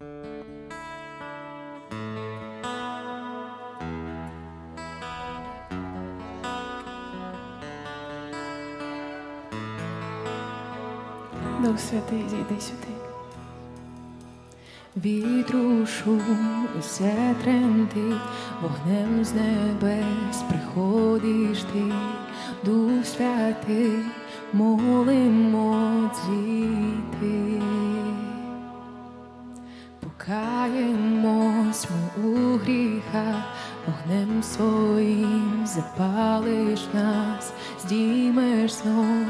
Дух Святий, зійди сюди. Вітру шум, усе тремтить, вогнем з небес приходиш ти, Дух Святий, молимо діти. Покаємось ми у гріхах, вогнем своїм запалиш нас, здіймеш знов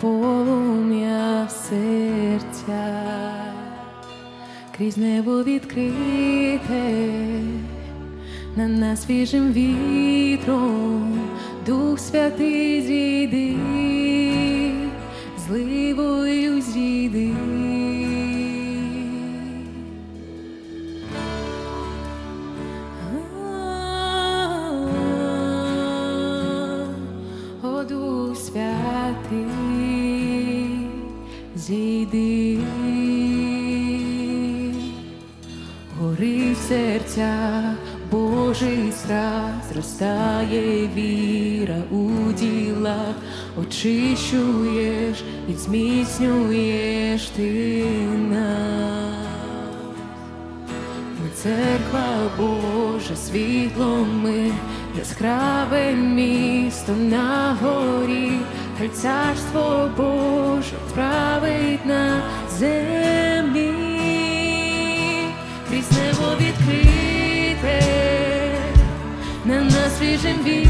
полум'я в серцях крізь небо відкрите, на нас свіжим вітром, Дух Святий зійди, зливою зійди. Святий, зійди, гори серця, Божий страх, зростає віра у ділах, очищуєш і зміцнюєш ти нас. Ми церква Божа, світло ми, яскраве місто на горі, хай царство Боже править на землі, крізь небо відкрите, на нас свіжим вітром,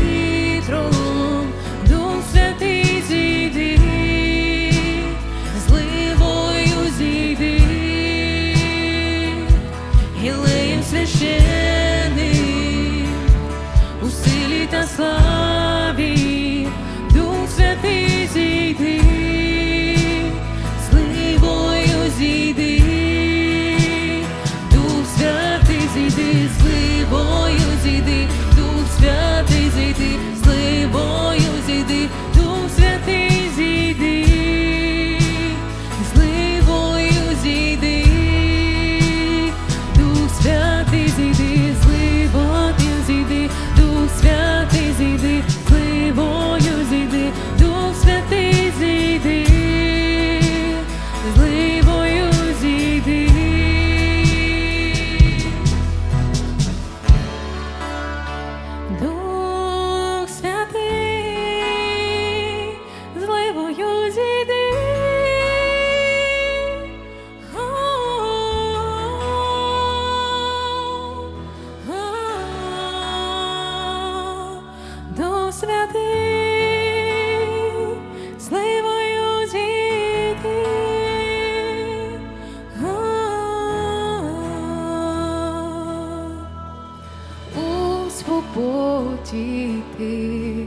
Святий, зливою зійди. У свободі ти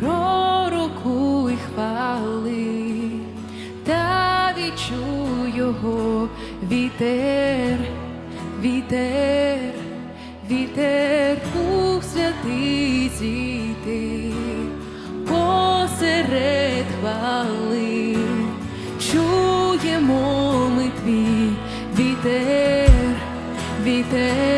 пророкуй хвали, та відчуй його вітер, вітер, вітер, Дух святий зійти посеред хвали, чуємо ми твій вітер, вітер,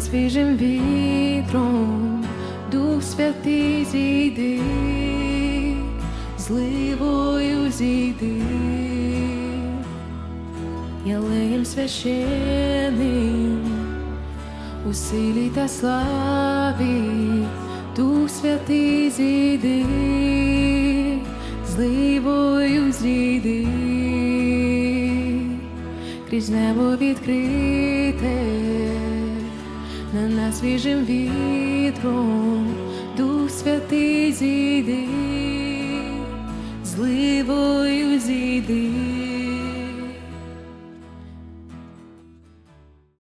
свіжим вітром, Дух Святий зійди, зливою зійди, ялеєм священим у силі та славі, Дух Святий зійди, зливою зійди, крізь небо відкрите на свіжим вітром, Дух святий зійди,